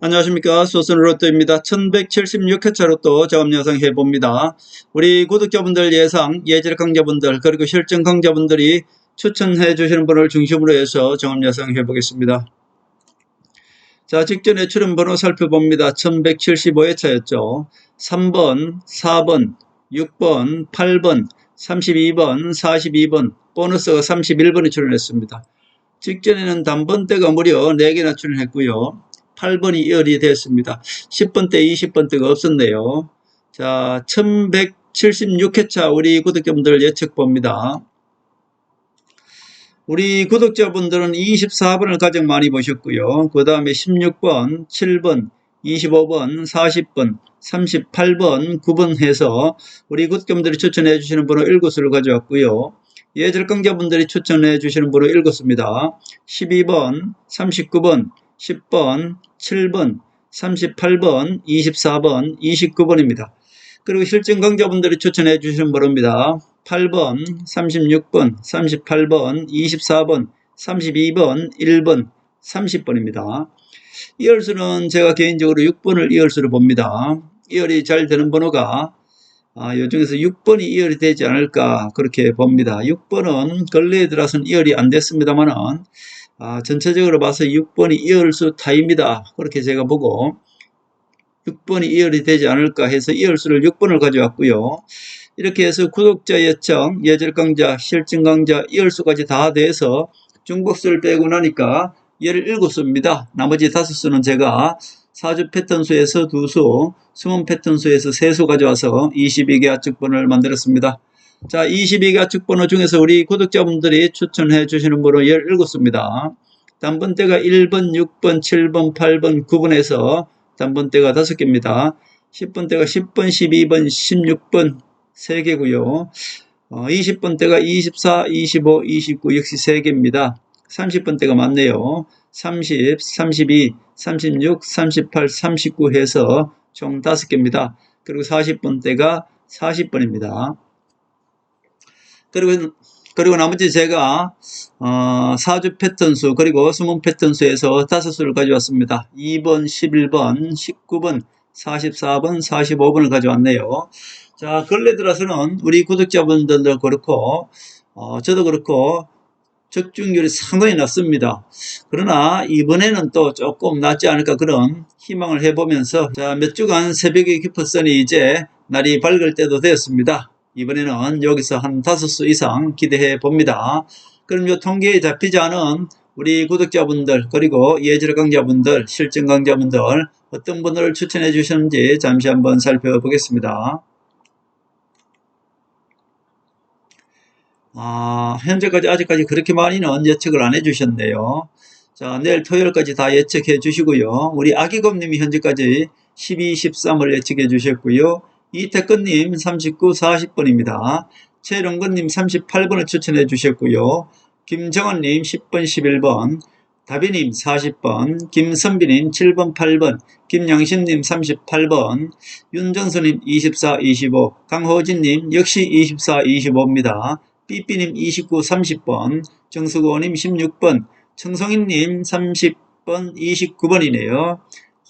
안녕하십니까. 소선 로또입니다. 1176회차 로또 작업 영상 해봅니다. 우리 구독자분들 예상, 예절 강자분들, 그리고 실전 강자분들이 추천해 주시는 분을 중심으로 해서 정업 영상 해보겠습니다. 자, 직전에 출연 번호 살펴봅니다. 1175회차였죠. 3번, 4번, 6번, 8번, 32번, 42번, 보너스가 31번이 출연했습니다. 직전에는 단번대가 무려 4개나 출연했고요. 8번이 이열이 됐습니다. 10번대, 20번대가 없었네요. 자, 1176회차 우리 구독자분들 예측 봅니다. 우리 구독자분들은 24번을 가장 많이 보셨고요. 그 다음에 16번, 7번, 25번, 40번, 38번, 9번 해서 우리 구독자분들이 추천해 주시는 번호 7수를 가져왔고요. 예절강자분들이 추천해 주시는 번호 7수입니다. 12번, 39번, 10번, 7번, 38번, 24번, 29번입니다. 그리고 실전 강자분들이 추천해 주시는 번호입니다. 8번, 36번, 38번, 24번, 32번, 1번, 30번입니다. 이열수는 제가 개인적으로 6번을 이열수로 봅니다. 이열이 잘 되는 번호가 아, 요 중에서 6번이 이열이 되지 않을까 그렇게 봅니다. 6번은 근래에 들어서는 이열이 안 됐습니다만은 아, 전체적으로 봐서 6번이 이열수 타입니다. 그렇게 제가 보고 6번이 이열이 되지 않을까 해서 이열수를 6번을 가져왔고요. 이렇게 해서 구독자 예청, 예절 강자, 실증 강자, 이열수까지 다 돼서 중복수를 빼고 나니까 17수입니다. 나머지 5수는 제가 4주 패턴수에서 2수, 숨은 패턴수에서 3수 가져와서 22개 아측번을 만들었습니다. 자, 22개 아측번호 중에서 우리 구독자분들이 추천해 주시는 번호 17수입니다. 단번대가 1번, 6번, 7번, 8번, 9번에서 단번대가 5개입니다. 10번대가 10번, 12번, 16번 3개고요. 어, 20번대가 24, 25, 29 역시 3개입니다. 30번대가 많네요. 30, 32, 36, 38, 39 해서 총 5개입니다. 그리고 40번대가 40번입니다. 그리고 그리고 나머지 제가 어, 4주 패턴수 그리고 숨은 패턴수에서 5수를 가져왔습니다. 2번, 11번, 19번, 44번, 45번을 가져왔네요. 자, 근래 들어서는 우리 구독자분들도 그렇고 어, 저도 그렇고 적중률이 상당히 낮습니다. 그러나 이번에는 또 조금 낫지 않을까 그런 희망을 해보면서 자, 몇 주간 새벽에 깊었으니 이제 날이 밝을 때도 되었습니다. 이번에는 여기서 한 다섯 수 이상 기대해 봅니다. 그럼 이 통계에 잡히지 않은 우리 구독자분들 그리고 예절 강자분들 실전 강자분들 어떤 분들을 추천해 주셨는지 잠시 한번 살펴보겠습니다. 아, 현재까지 아직까지 그렇게 많이는 예측을 안 해주셨네요. 자, 내일 토요일까지 다 예측해 주시고요. 우리 아기검님이 현재까지 12, 13을 예측해 주셨고요. 이태근님 39, 40번입니다. 최롱근님 38번을 추천해 주셨고요. 김정원님 10번, 11번, 다비님 40번, 김선비님 7번, 8번, 김양신님 38번, 윤정수님 24, 25, 강호진님 역시 24, 25입니다. 삐삐님 29, 30번, 정수고님 16번, 청성인님 30번, 29번이네요.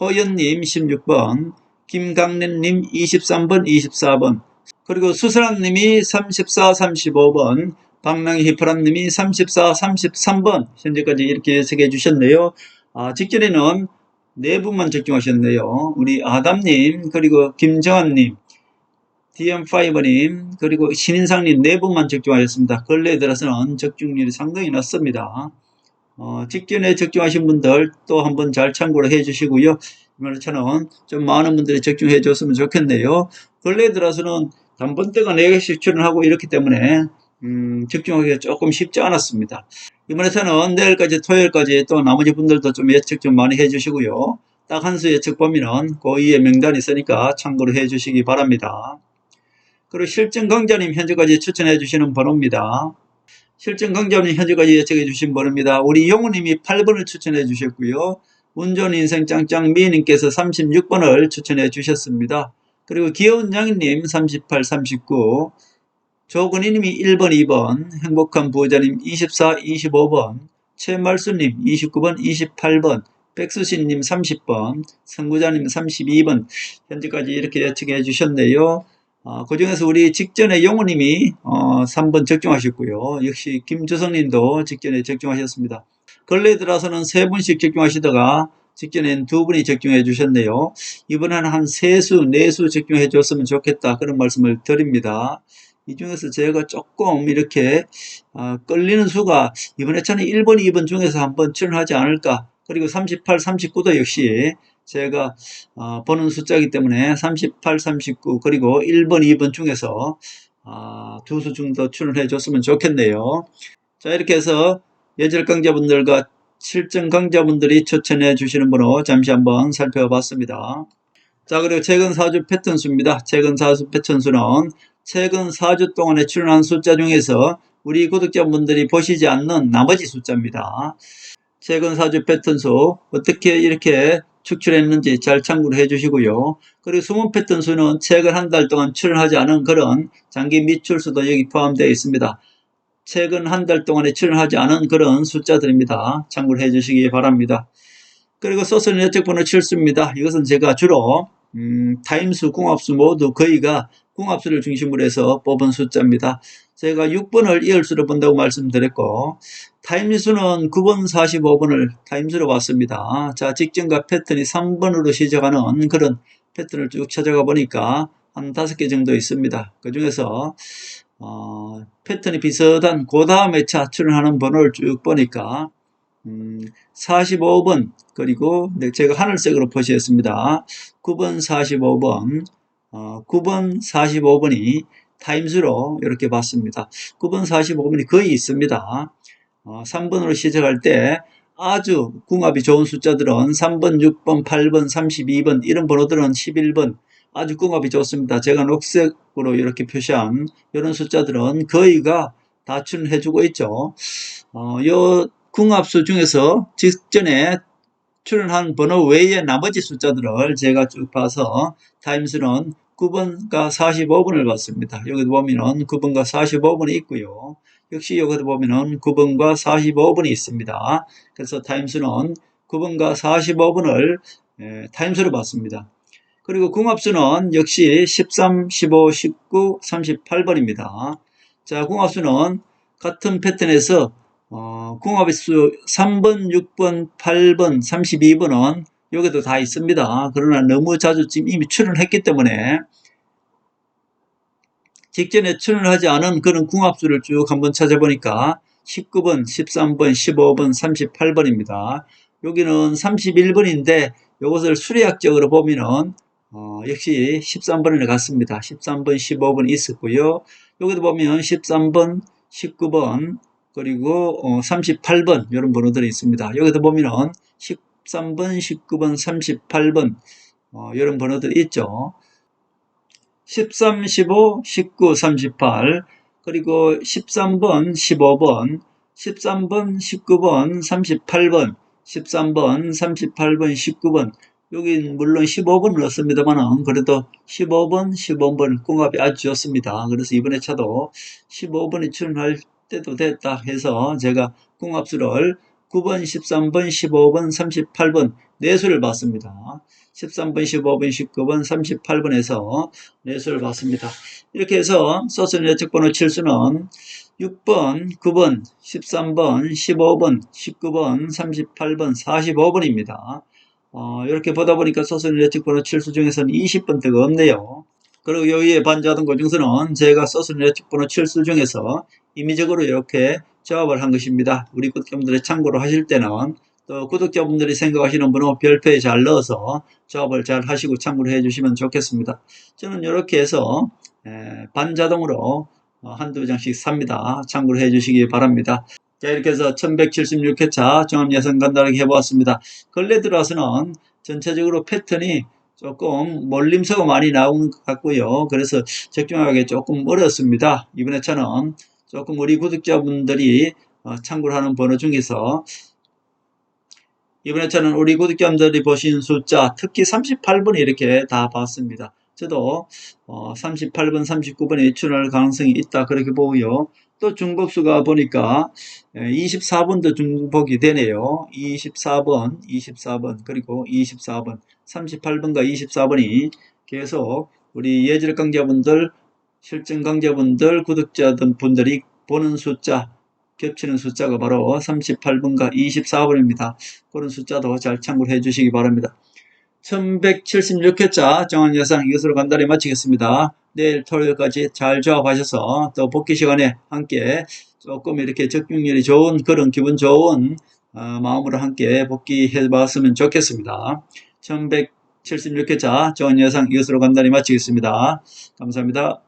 허연님 16번, 김강래님 23번, 24번, 그리고 수선아님이 34, 35번, 방랑이 히프란님이 34, 33번 현재까지 이렇게 예측해 주셨네요. 아, 직전에는 네 분만 적중하셨네요. 우리 아담님 그리고 김정환님 DM5님 그리고 신인상님 네 분만 적중하셨습니다. 근래에 들어서는 적중률이 상당히 낮습니다. 어, 직전에 적중하신 분들 또 한번 잘 참고를 해 주시고요. 이번에처럼 좀 많은 분들이 적중해 줬으면 좋겠네요. 근래에 들어서는 단번대가 4개씩 출연하고 이렇기 때문에 음, 적중하기가 조금 쉽지 않았습니다. 이번에서는 내일까지 토요일까지 또 나머지 분들도 좀 예측 좀 많이 해 주시고요. 딱 한 수 예측 보면은 고2의 명단이 있으니까 참고를 해 주시기 바랍니다. 그리고 실전 강자님 현재까지 추천해 주시는 번호입니다. 실전 강자님 현재까지 예측해 주신 번호입니다. 우리 용우님이 8번을 추천해 주셨고요. 운전 인생 짱짱 미님께서 36번을 추천해 주셨습니다. 그리고 귀여운 양이님 38, 39, 조근희님이 1번, 2번, 행복한 부호자님 24, 25번, 최말수님 29번, 28번, 백수신님 30번, 선구자님 32번, 현재까지 이렇게 예측해 주셨네요. 어, 그 중에서 우리 직전에 영호님이 어, 3번 적중하셨고요. 역시 김주성님도 직전에 적중하셨습니다. 근래 들어서는 세 분씩 적중하시다가 직전엔 두 분이 적중해 주셨네요. 이번에는 한 세 수, 네 수 적중해 줬으면 좋겠다. 그런 말씀을 드립니다. 이 중에서 제가 조금 이렇게 어, 끌리는 수가 이번 해차는 1번, 2번 중에서 한번 출연하지 않을까. 그리고 38, 39도 역시 제가 어, 보는 숫자이기 때문에 38, 39 그리고 1번, 2번 중에서 아, 두수 정도 출연해 줬으면 좋겠네요. 자 이렇게 해서 예절 강자분들과 실전 강자분들이 추천해 주시는 번호 잠시 한번 살펴봤습니다. 자 그리고 최근 4주 패턴 수입니다. 최근 4주 패턴 수는 최근 4주 동안에 출연한 숫자 중에서 우리 구독자분들이 보시지 않는 나머지 숫자입니다. 최근 4주 패턴 수 어떻게 이렇게 축출했는지 잘 참고를 해주시고요. 그리고 숨은 패턴 수는 최근 한 달 동안 출연하지 않은 그런 장기 미출수도 여기 포함되어 있습니다. 최근 한 달 동안에 출연하지 않은 그런 숫자들입니다. 참고를 해주시기 바랍니다. 그리고 소설 예측 번호 7수입니다. 이것은 제가 주로 음, 타임수, 궁합수 모두 거의가 궁합수를 중심으로 해서 뽑은 숫자입니다. 제가 6번을 이열수로 본다고 말씀드렸고 타임수는 9번, 45번을 타임수로 봤습니다. 자, 직전과 패턴이 3번으로 시작하는 그런 패턴을 쭉 찾아가 보니까 한 5개 정도 있습니다. 그 중에서 어, 패턴이 비슷한 그 다음에 차 출연하는 번호를 쭉 보니까 음, 45번 그리고 네, 제가 하늘색으로 표시했습니다. 9번 45번 어, 9번 45번이 타임수로 이렇게 봤습니다. 9번 45번이 거의 있습니다. 어, 3번으로 시작할 때 아주 궁합이 좋은 숫자들은 3번, 6번, 8번, 32번 이런 번호들은 11번 아주 궁합이 좋습니다. 제가 녹색으로 이렇게 표시한 이런 숫자들은 거의가 다 출연해주고 있죠. 어, 요 궁합수 중에서 직전에 출연한 번호 외에 나머지 숫자들을 제가 쭉 봐서 타임수는 9번과 45번을 봤습니다. 여기도 보면은 9번과 45번이 있고요. 역시 여기도 보면은 9번과 45번이 있습니다. 그래서 타임수는 9번과 45번을 타임수로 봤습니다. 그리고 궁합수는 역시 13, 15, 19, 38번입니다. 자, 궁합수는 같은 패턴에서 어, 궁합의 수 3번, 6번, 8번, 32번은 여기도 다 있습니다. 그러나 너무 자주 지금 이미 출연했기 때문에 직전에 출연하지 않은 그런 궁합수를 쭉 한번 찾아보니까 19번, 13번, 15번, 38번입니다. 여기는 31번인데 이것을 수리학적으로 보면은 어, 역시 13번에 갔습니다. 13번, 15번 있었고요. 여기도 보면 13번, 19번, 그리고 어, 38번 이런 번호들이 있습니다. 여기도 보면은 13번, 19번, 38번 어, 이런 번호들이 있죠. 13, 15, 19, 38 그리고 13번, 15번, 13번, 19번, 38번, 13번, 38번, 19번 여긴 물론 15번 넣었습니다만 그래도 15번, 15번 궁합이 아주 좋습니다. 그래서 이번에 차도 15번이 출연할 때도 됐다 해서 제가 궁합수를 9번, 13번, 15번, 38번 네 수를 봤습니다. 13번, 15번, 19번, 38번에서 네 수를 봤습니다. 이렇게 해서 소스 예측번호 7수는 6번, 9번, 13번, 15번, 19번, 38번, 45번입니다. 어, 이렇게 보다 보니까 소설 예측번호 7수 중에서는 20번대가 없네요. 그리고 여기에 반자동거 중에서는 제가 소설 예측번호 7수 중에서 임의적으로 이렇게 조합을 한 것입니다. 우리 구독자분들의 참고로 하실 때는 또 구독자분들이 생각하시는 번호 별표에 잘 넣어서 조합을 잘 하시고 참고를 해주시면 좋겠습니다. 저는 이렇게 해서 반자동으로 어, 한두 장씩 삽니다. 참고를 해주시기 바랍니다. 자, 이렇게 해서 1176회차 종합예선 간단하게 해보았습니다. 근래 들어와서는 전체적으로 패턴이 조금 몰림서가 많이 나오는 것 같고요. 그래서 적중하기 조금 어렵습니다. 이번 회차는 조금 우리 구독자분들이 어, 참고를 하는 번호 중에서 이번 회차는 우리 구독자분들이 보신 숫자 특히 38번 이렇게 다 봤습니다. 저도 38번, 어, 39번에 출연할 가능성이 있다 그렇게 보고요. 또 중복수가 보니까 24번도 중복이 되네요. 24번, 24번, 그리고 24번, 38번과 24번이 계속 우리 예절 강좌분들, 실전 강좌분들, 구독자 등 분들이 보는 숫자, 겹치는 숫자가 바로 38번과 24번입니다. 그런 숫자도 잘 참고해 주시기 바랍니다. 1176회차 정한 예상 이것으로 간단히 마치겠습니다. 내일 토요일까지 잘 조합하셔서 또 복귀 시간에 함께 조금 이렇게 적중률이 좋은 그런 기분 좋은 어, 마음으로 함께 복귀해 봤으면 좋겠습니다. 1176회차 정한 예상 이것으로 간단히 마치겠습니다. 감사합니다.